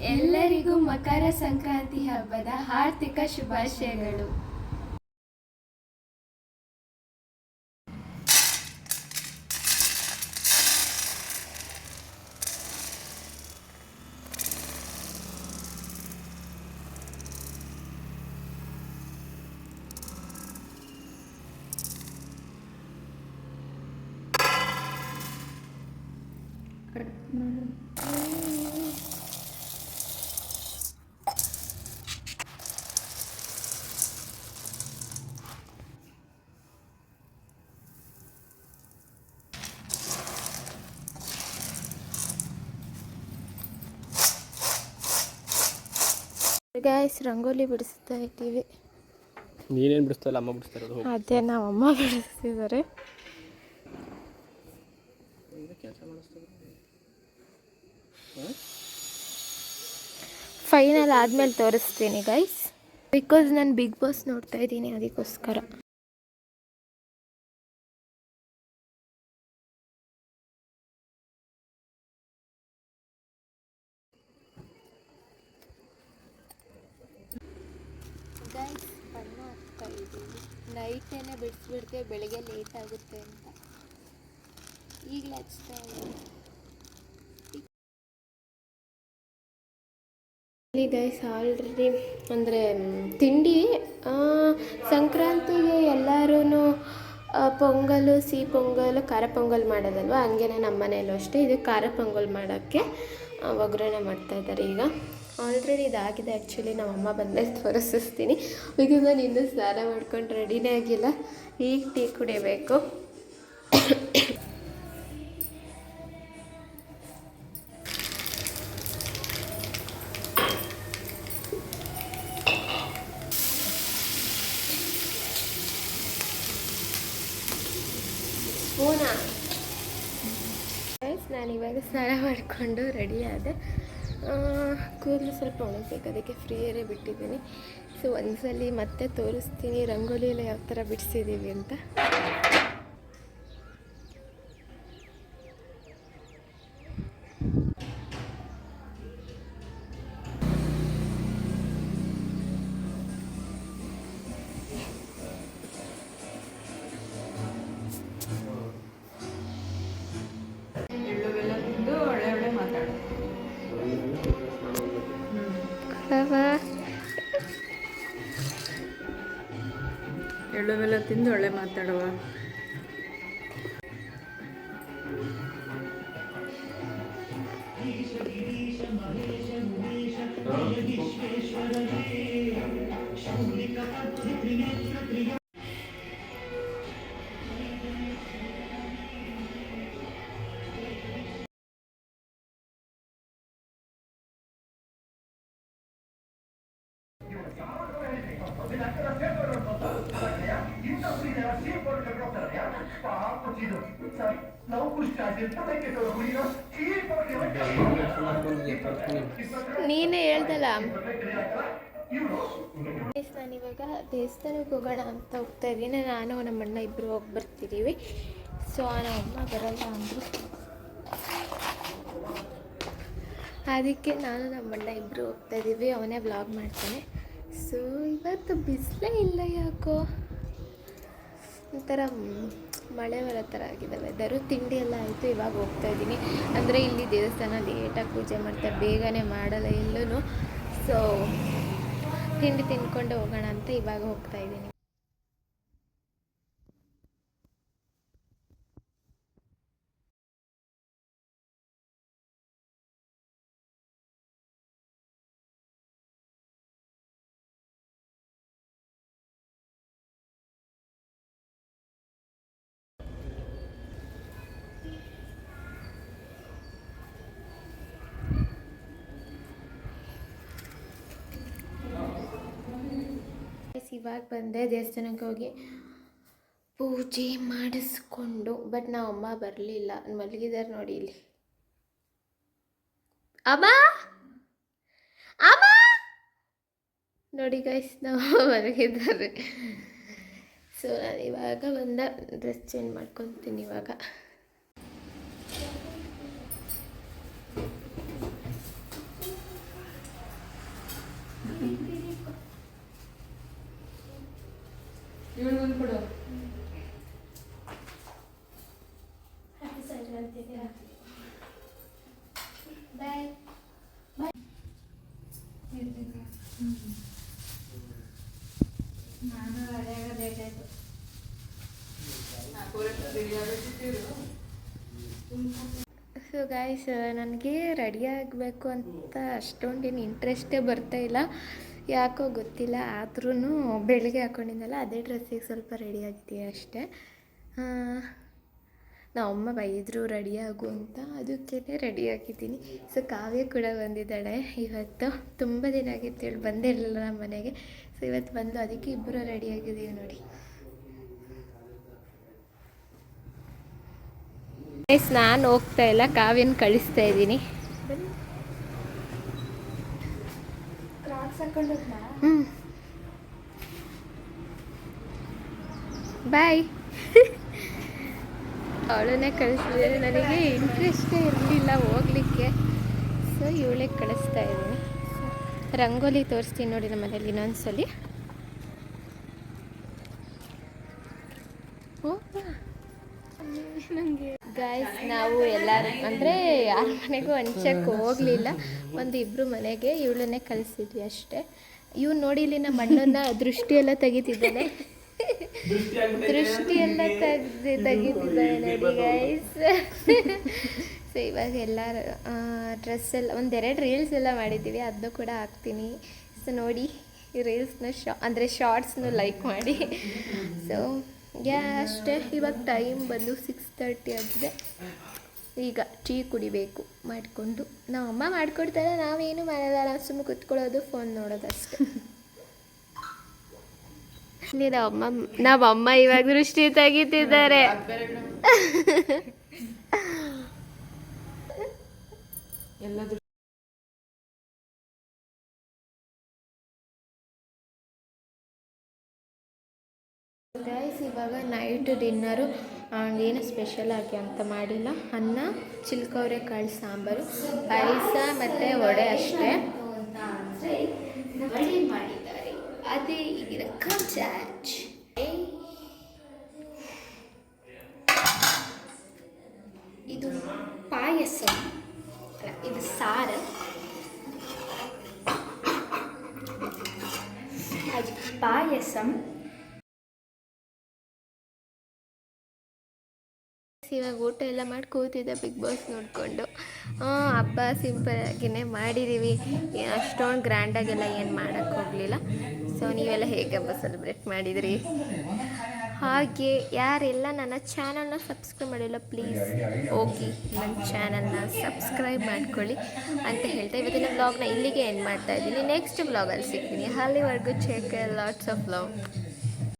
ಎಲ್ಲರಿಗೂ ಮಕರ ಸಂಕ್ರಾಂತಿ ಹಬ್ಬದ ಹಾರ್ದಿಕ ಶುಭಾಶಯಗಳು. ಗಾಯ್ಸ್ ರಂಗೋಲಿ ಬಿಡಿಸ್ತಾ ಇದ್ದೀವಿ. ನೀನೇನು ಬಿಡಿಸ್ತಲ್ಲ ಅಮ್ಮ ಬಿಡಿಸ್ತಾ ಇರೋದು ಅದೇ ನಾವು ಅಮ್ಮ ಬಿಡಿಸ್ತಿದ್ದಾರೆ ಫೈನಲ್ ಆದಮೇಲೆ ತೋರಿಸ್ತೀನಿ ಗೈಸ್ ಬಿಕಾಸ್ ನಾನು ಬಿಗ್ ಬಾಸ್ ನೋಡ್ತಾ ಇದ್ದೀನಿ ಅದಕ್ಕೋಸ್ಕರ. ಗೈಸ್ ಬಣ್ಣ ಹಾಕ್ತಾ ಇದ್ದೀವಿ ನೈಟೇನೆ ಬಿಡಿಸ್ಬಿಡ್ತೇವೆ ಬೆಳಿಗ್ಗೆ ಲೇಟ್ ಆಗುತ್ತೆ ಅಂತ. ಈಗಲೇ ಹಚ್ತಾ ಗೈಸ್ ಆಲ್ರೆಡಿ ಅಂದರೆ ತಿಂಡಿ ಸಂಕ್ರಾಂತಿಗೆ ಎಲ್ಲರೂ ಪೊಂಗಲು, ಸಿಹಿ ಪೊಂಗಲು, ಖಾರ ಪೊಂಗಲ್ ಮಾಡೋದಲ್ವ? ಹಂಗೇನೆ ನಮ್ಮ ಮನೆಯಲ್ಲೂ ಅಷ್ಟೇ. ಇದು ಖಾರ ಪೊಂಗಲ್ ಮಾಡೋಕ್ಕೆ ಒಗ್ಗರಣೆ ಮಾಡ್ತಾಯಿದ್ದಾರೆ ಈಗ. ಆಲ್ರೆಡಿ ಇದಾಗಿದೆ ಆ್ಯಕ್ಚುಲಿ ನಮ್ಮ ಅಮ್ಮ ಬಂದಮೇಲೆ ತೋರಿಸ್ತೀನಿ. ಬಿಕಾಸ್ ನಾನು ಇನ್ನೂ ಸ್ನಾನ ಮಾಡ್ಕೊಂಡು ರೆಡಿನೇ ಆಗಿಲ್ಲ. ಈಗ ಟೀ ಕುಡಿಯಬೇಕು ಸ್ಪೂನಾ ನಾನು ಇವಾಗ ಸ್ನಾನ ಮಾಡಿಕೊಂಡು ರೆಡಿ ಆದೆ. ಕೂದಲು ಸ್ವಲ್ಪ ಒಣಗಬೇಕು. ಅದಕ್ಕೆ ಫ್ರೀಯರೇ ಬಿಟ್ಟಿದ್ದೀನಿ. ಸೊ ಒಂದ್ಸಲಿ ಮತ್ತೆ ತೋರಿಸ್ತೀನಿ ರಂಗೋಲಿ ಎಲ್ಲ ಯಾವ ಥರ ಬಿಡಿಸಿದ್ದೀವಿ ಅಂತ. ಎಳ್ಳು ಬೆಲ್ಲ ತಿಂದು ಒಳ್ಳೆ ಮಾತಾಡುವ ನೀನೇ ಹೇಳ್ದಲ್ಲ. ಇವಾಗ ದೇವಸ್ಥಾನಕ್ಕೆ ಹೋಗೋಣ ಅಂತ ಹೋಗ್ತಾ ಇದ್ದೀನಿ. ನಾನು ನಮ್ಮ ಅಣ್ಣ ಇಬ್ಬರು ಹೋಗಿ ಬರ್ತಿದ್ದೀವಿ ಸೊ ನಮ್ಮ ಅಮ್ಮ ಬರಲ್ಲ ಅಂದರು. ಅದಕ್ಕೆ ನಾನು ನಮ್ಮ ಅಣ್ಣ ಇಬ್ಬರು ಹೋಗ್ತಾ ಇದ್ದೀವಿ ಅವನೇ ಬ್ಲಾಗ್ ಮಾಡ್ತಾನೆ. ಸೊ ಇವತ್ತು ಬಿಸಿಲೇ ಇಲ್ಲ ಯಾಕೋ? ಒಂಥರ ಮಳೆ ಬರೋ ಥರ ಆಗಿದೆ ವೆದರು ತಿಂಡಿ ಎಲ್ಲ ಆಯಿತು, ಇವಾಗ ಹೋಗ್ತಾ ಇದ್ದೀನಿ. ಅಂದರೆ ಇಲ್ಲಿ ದೇವಸ್ಥಾನ ಲೇಟಾಗಿ ಪೂಜೆ ಮಾಡ್ತಾರೆ, ಬೇಗನೆ ಮಾಡಲ್ಲ ಎಲ್ಲೂ ಸೊ ತಿಂಡಿ ತಿನ್ಕೊಂಡು ಹೋಗೋಣ ಅಂತ ಇವಾಗ ಹೋಗ್ತಾ ಇದ್ದೀನಿ. ಇವಾಗ ಬಂದೆ ದೇವಸ್ಥಾನಕ್ಕೆ ಹೋಗಿ ಪೂಜೆ ಮಾಡಿಸ್ಕೊಂಡು ಬಟ್ ನಾವು ಅಮ್ಮ ಬರಲಿಲ್ಲ. ಮಲಗಿದ್ದಾರೆ ನೋಡಿ ಇಲ್ಲಿ. ಅಮ್ಮ? ಅಮ್ಮ? ನೋಡಿ ಗೈಸ್ ನಾವು ಮಲಗಿದ್ದಾರೆ. ಸೊ ನಾನು ಇವಾಗ ಬಂದ ಡ್ರೆಸ್ ಚೇಂಜ್ ಮಾಡ್ಕೊತೀನಿ ಇವಾಗ ಬಿಡು ಬಾಯ್ ನಾನು ಸೊ ಗಾಯ್ಸ್ ನನಗೆ ರೆಡಿ ಆಗಬೇಕು ಅಂತ ಅಷ್ಟೊಂದೇನು ಇಂಟ್ರೆಸ್ಟೇ ಬರ್ತಾ ಇಲ್ಲ. ಯಾಕೋ ಗೊತ್ತಿಲ್ಲ ಆದ್ರೂ ಬೆಳಗ್ಗೆ ಹಾಕೊಂಡಿದ್ದಲ್ಲ ಅದೇ ಡ್ರೆಸ್ಸಿಗೆ ಸ್ವಲ್ಪ ರೆಡಿ ಆಗಿದ್ದೀನಿ ಅಷ್ಟೇ ನಾವು ಅಮ್ಮ ಬೈದರು ರೆಡಿಯಾಗು ಅಂತ ಅದಕ್ಕೇ ರೆಡಿ ಆಗಿದ್ದೀನಿ. ಸೊ ಕಾವ್ಯ ಕೂಡ ಬಂದಿದ್ದಾಳೆ. ಇವತ್ತು ತುಂಬ ದಿನ ಆಗಿತ್ತು ಹೇಳಿ ಬಂದೇ ಇರಲಿಲ್ಲ ನಮ್ಮ ಮನೆಗೆ. ಸೊ ಇವತ್ತು ಬಂದು ಅದಕ್ಕೆ ಇಬ್ಬರು ರೆಡಿಯಾಗಿದ್ದೀವಿ ನೋಡಿ. ಎಸ್ ನಾನು ಹೋಗ್ತಾ ಇಲ್ಲ ಕಾವ್ಯನ ಕಳಿಸ್ತಾ ಇದ್ದೀನಿ. ಹ್ಞೂ ಬಾಯ್ ಅವಳನ್ನೇ ಕಳಿಸಿದ್ರೆ ನನಗೆ ಇಂಟ್ರೆಸ್ಟೇ ಇರಲಿಲ್ಲ ಹೋಗ್ಲಿಕ್ಕೆ. ಸೊ ಇವಳೇ ಕಳಿಸ್ತಾ ಇದ್ದೀನಿ ರಂಗೋಲಿ ತೋರಿಸ್ತೀನಿ ನೋಡಿ ನಮ್ಮ ಮನೇಲಿ ಇನ್ನೊಂದ್ಸಲಿ. ಗಾಯ್ಸ್ ನಾವು ಎಲ್ಲರೂ ಅಂದರೆ ಯಾರ ಮನೆಗೂ ಹಂಚಕ್ಕೆ ಹೋಗಲಿಲ್ಲ. ಒಂದು ಇಬ್ಬರು ಮನೆಗೆ ಇವಳನ್ನೇ ಕಳಿಸಿದ್ವಿ ಅಷ್ಟೇ. ಇವ್ನು ನೋಡಿ ಇಲ್ಲಿ ನಮ್ಮ ಅಣ್ಣನ ದೃಷ್ಟಿಯೆಲ್ಲ ತೆಗಿತಿದ್ದಾನೆ. ದೃಷ್ಟಿ ಎಲ್ಲ ತೆಗ್ದು ತೆಗಿತಿದ್ದಾನೆ ನೋಡಿ ಗೈಸ್ ಸೊ ಇವಾಗ ಎಲ್ಲ ಡ್ರೆಸ್ ಎಲ್ಲ ಒಂದೆರಡು ರೀಲ್ಸ್ ಎಲ್ಲ ಮಾಡಿದ್ದೀವಿ ಅದನ್ನು ಕೂಡ ಹಾಕ್ತೀನಿ. ಸೊ ನೋಡಿ ಈ ರೀಲ್ಸ್ನ ಶಾ ಅಂದರೆ ಶಾರ್ಟ್ಸ್ನು ಲೈಕ್ ಮಾಡಿ. ಸೊ ಯಾ ಅಷ್ಟೇ. ಇವಾಗ ಟೈಮ್ ಬಂದು ಸಿಕ್ಸ್ ತರ್ಟಿ ಆಗಿದೆ. ಈಗ ಟೀ ಕುಡಿಬೇಕು ಮಾಡಿಕೊಂಡು. ನಮ್ಮ ಅಮ್ಮ ಮಾಡಿಕೊಡ್ತಾರೆ ನಾವೇನು ಮಾಡಲ್ಲ ನಾವು ಸುಮ್ಮನೆ ಕುತ್ಕೊಳ್ಳೋದು ಫೋನ್ ನೋಡೋದು ಅಷ್ಟೇ. ಇಲ್ಲಿ ಅಮ್ಮ ನಮ್ಮ ಅಮ್ಮ ಇವಾಗ ದೃಷ್ಟಿ ತೆಗಿತಿದ್ದಾರೆ. ಇವಾಗ ನೈಟ್ ಡಿನ್ನರು ಏನು ಸ್ಪೆಷಲ್ ಆಗಿ ಅಂತ ಮಾಡಿಲ್ಲ. ಅನ್ನ ಚಿಲ್ಕವ್ರೆ ಕಾಳು ಸಾಂಬಾರು ಪಾಯಸ ಮತ್ತು ವಡೆ ಅಷ್ಟೇ. ವಡೆ ಮಾಡಿದ್ದಾರೆ ಅದೇ ಈಗಿನ ಕಂಚಾಚ್ ಇದು ಪಾಯಸ ಅಲ್ಲ ಇದು ಸಾರು ಅದು ಪಾಯಸಂ ಇವಾಗ ಊಟ ಎಲ್ಲ ಮಾಡಿ ಕೂತಿದ್ದೆ ಬಿಗ್ ಬಾಸ್ ನೋಡಿಕೊಂಡು. ಹಬ್ಬ ಸಿಂಪಲ್ ಆಗಿನೇ ಮಾಡಿದ್ದೀವಿ ಅಷ್ಟೊಂದು ಗ್ರ್ಯಾಂಡಾಗೆಲ್ಲ ಏನು ಮಾಡೋಕ್ಕೆ ಹೋಗಲಿಲ್ಲ. ಸೊ ನೀವೆಲ್ಲ ಹೇಗೆ ಹಬ್ಬ ಸೆಲೆಬ್ರೇಟ್ ಮಾಡಿದ್ರಿ? ಹಾಗೆ ಯಾರೆಲ್ಲ ನನ್ನ ಚಾನಲ್ನ ಸಬ್ಸ್ಕ್ರೈಬ್ ಮಾಡಿಲ್ಲ ಪ್ಲೀಸ್ ಹೋಗಿ ನನ್ನ ಚಾನಲ್ನ ಸಬ್ಸ್ಕ್ರೈಬ್ ಮಾಡ್ಕೊಳ್ಳಿ ಅಂತ ಹೇಳ್ತಾ ಇವತ್ತಿನ ಬ್ಲಾಗ್ನ ಇಲ್ಲಿಗೆ ಎಂಡ್ ಮಾಡ್ತಾ ಇದ್ದೀನಿ. ನೆಕ್ಸ್ಟ್ ಬ್ಲಾಗಲ್ಲಿ ಸಿಗ್ತೀನಿ. ಅಲ್ಲಿವರೆಗೂ ಚೆಕ್ ಲಾಟ್ಸ್ ಆಫ್ ಲವ್